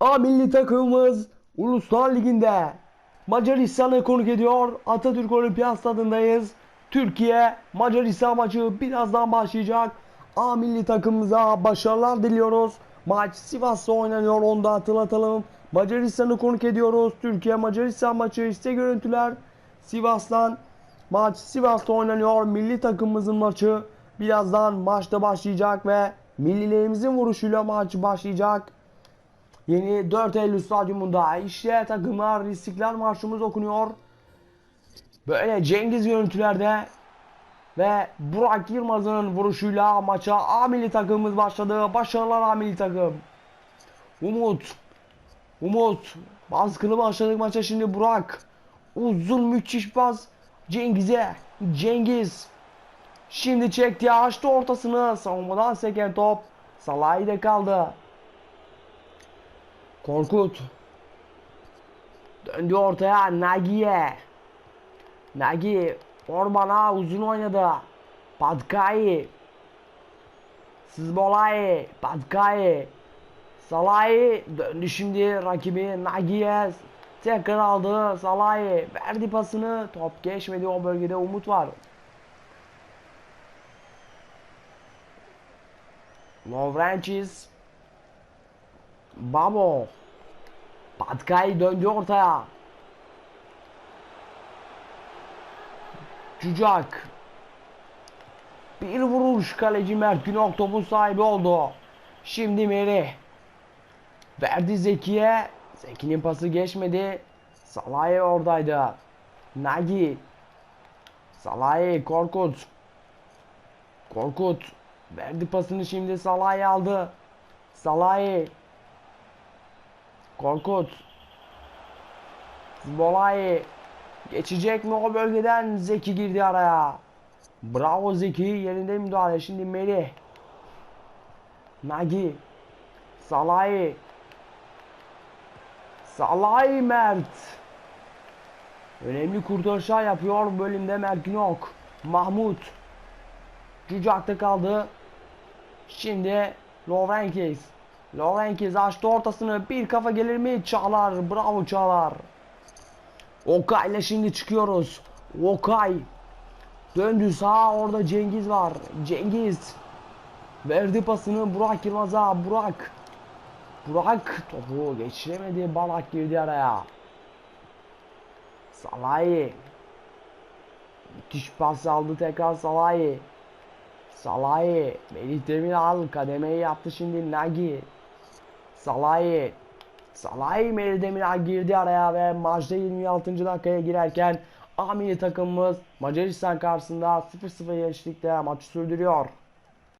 A milli takımımız Uluslar Ligi'nde Macaristan'ı konuk ediyor. Atatürk Olimpiyat Stadındayız. Türkiye Macaristan maçı birazdan başlayacak. A milli takımımıza başarılar diliyoruz. Maç Sivas'ta oynanıyor onu da hatırlatalım. Macaristan'ı konuk ediyoruz. Türkiye Macaristan maçı işte görüntüler. Sivas'tan maç Sivas'ta oynanıyor. Milli takımımızın maçı birazdan maçta başlayacak ve millilerimizin vuruşuyla maç başlayacak. Yeni 4 Eylül stadyumunda işte takımlar İstiklal Marşımız okunuyor. Böyle Cengiz görüntülerde ve Burak Yılmaz'ın vuruşuyla maça A milli takımımız başladı. Başarılar A milli takım. Umut. Umut. Baskılı başladık maça şimdi Burak. Uzun müthiş pas Cengiz'e. Cengiz. Şimdi çekti açtı ortasını. Savunmadan seken top. Salah'ı kaldı. Korkut. Döndü ortaya Nagi'ye. Nagi Orman'a uzun oynadı. Patkay. Sızbolay. Patkay. Salay döndü şimdi rakibi Nagi'ye. Tekrar aldı Salay. Verdi pasını. Top geçmedi o bölgede umut var. Lovrencis. Babo. Patkay döndü ortaya. Cucak. Bir vuruş kaleci Mert Günok topun sahibi oldu. Şimdi Meri. Verdi Zeki'ye. Zeki'nin pası geçmedi. Salah'ı oradaydı. Nagi. Salah'ı Korkut. Korkut. Verdi pasını şimdi Salah'ı aldı. Salah'ı. Korkut. Bolay geçecek mi o bölgeden Zeki girdi araya. Bravo Zeki yerinde müdahale şimdi Melih. Nagi. Salay. Salay Mert. Önemli kurtarışlar yapıyor bölümde Mert Günok. Mahmut. Cucak'ta kaldı. Şimdi Lovrenkis. Lovrenkis açtı ortasını. Bir kafa gelir mi? Çağlar. Bravo Çağlar. Okay ile şimdi çıkıyoruz. Okay. Döndü sağa orada Cengiz var. Cengiz. Verdi pasını Burak Yılmaz'a. Burak. Burak topu geçiremedi. Balak girdi araya. Salahi. Müthiş pas aldı tekrar Salahi. Salahi. Melih Demiral kademeyi yaptı şimdi Nagi. Salahi. Salahi Melih Demiral girdi araya ve maçta 26. dakikaya girerken A milli takımımız Macaristan karşısında 0-0 eşitlikte maçı sürdürüyor.